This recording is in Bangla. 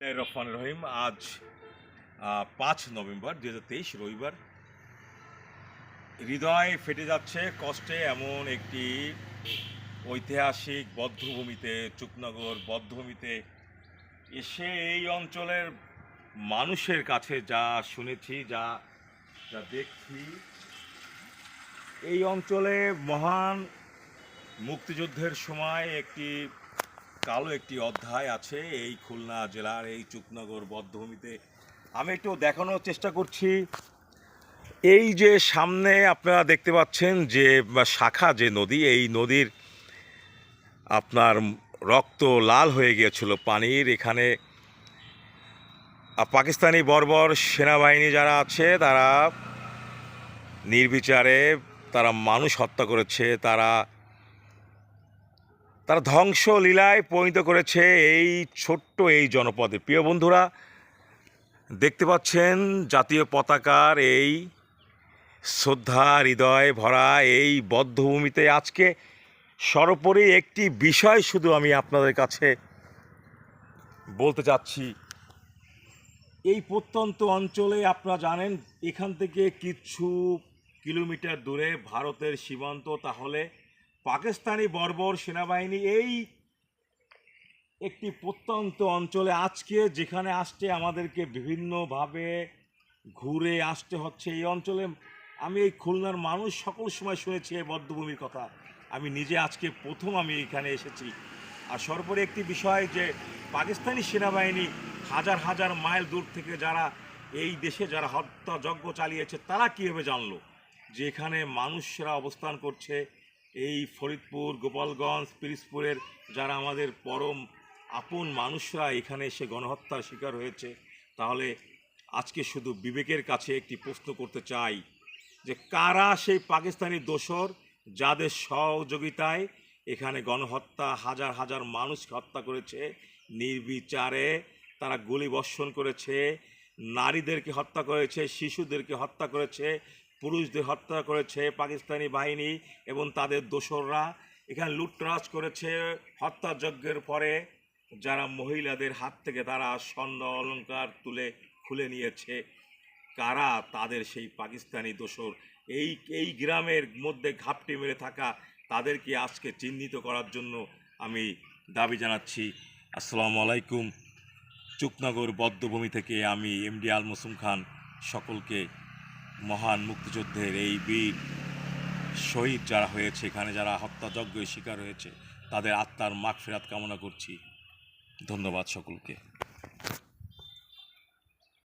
রহমান রহিম, আজ পাঁচ নভেম্বর দু হাজার তেইশ রবিবার। হৃদয় ফেটে যাচ্ছে, কষ্টে এমন একটি ঐতিহাসিক বদ্ধভূমিতে চুকনগর বদ্ধভূমিতে। এসে এই অঞ্চলের মানুষের কাছে যা শুনেছি, যা যা দেখছি, এই অঞ্চলে মহান মুক্তিযুদ্ধের সময় একটি কালো একটি অধ্যায় আছে এই খুলনা জেলার, এই চুকনগর বদ্ধভূমিতে। আমি একটু দেখানোর চেষ্টা করছি। এই যে সামনে আপনারা দেখতে পাচ্ছেন যে শাখা যে নদী, এই নদীর আপনার রক্ত লাল হয়ে গিয়েছিল পানির। এখানে পাকিস্তানি বর্বর সেনাবাহিনী যারা আছে, তারা নির্বিচারে তারা মানুষ হত্যা করেছে, তারা তারা ধ্বংস লীলায় পরিণত করেছে এই ছোট্ট এই জনপদে। প্রিয় বন্ধুরা, দেখতে পাচ্ছেন জাতীয় পতাকার এই শ্রদ্ধা, হৃদয় ভরা এই বদ্ধভূমিতে আজকে সর্বোপরি একটি বিষয় শুধু আমি আপনাদের কাছে বলতে চাচ্ছি। এই প্রত্যন্ত অঞ্চলে আপনারা জানেন, এখান থেকে কিছু কিলোমিটার দূরে ভারতের সীমান্ত, তাহলে পাকিস্তানি বর্বর সেনাবাহিনী এই একটি প্রত্যন্ত অঞ্চলে আজকে যেখানে আসছে, আমাদেরকে বিভিন্নভাবে ঘুরে আসতে হচ্ছে এই অঞ্চলে। আমি এই খুলনার মানুষ সকল সময় শুনেছি এই বদ্ধভূমির কথা। আমি নিজে আজকে প্রথম আমি এখানে এসেছি। আর সর্বোপরি একটি বিষয় যে, পাকিস্তানি সেনাবাহিনী হাজার হাজার মাইল দূর থেকে যারা এই দেশে যারা হত্যাযজ্ঞ চালিয়েছে, তারা কীভাবে জানলো যে এখানে মানুষরা অবস্থান করছে এই ফরিদপুর, গোপালগঞ্জ, পিরিজপুরের যারা আমাদের পরম আপন মানুষরা এখানে এসে গণহত্যার শিকার হয়েছে, তাহলে আজকে শুধু বিবেকের কাছে একটি প্রশ্ন করতে চাই যে কারা সেই পাকিস্তানি দোসর যাদের সহযোগিতায় এখানে গণহত্যা হাজার হাজার মানুষকে হত্যা করেছে? নির্বিচারে তারা গুলি বর্ষণ করেছে, নারীদেরকে হত্যা করেছে, শিশুদেরকে হত্যা করেছে পুরুষদের হত্যা করেছে পাকিস্তানি বাহিনী এবং তাদের দোসররা। এখানে লুটরাজ করেছে হত্যাযজ্ঞের পরে যারা মহিলাদের হাত থেকে তারা স্বর্ণ অলংকার তুলে খুলে নিয়েছে। কারা? তাদের সেই পাকিস্তানি দোসর। এই এই গ্রামের মধ্যে ঘাপটি মেরে থাকা তাদেরকে আজকে চিহ্নিত করার জন্য আমি দাবি জানাচ্ছি। আসসালামু আলাইকুম। চুকনগর বদ্ধভূমি থেকে আমি এমডি আল মসুম খান সকলকে মহান মুক্তিযুদ্ধের এই বীর শহীদ যারা হয়েছে, এখানে যারা হত্যাযজ্ঞের শিকার হয়েছে, তাদের আত্মার মাগ ফেরাত কামনা করছি। ধন্যবাদ সকলকে।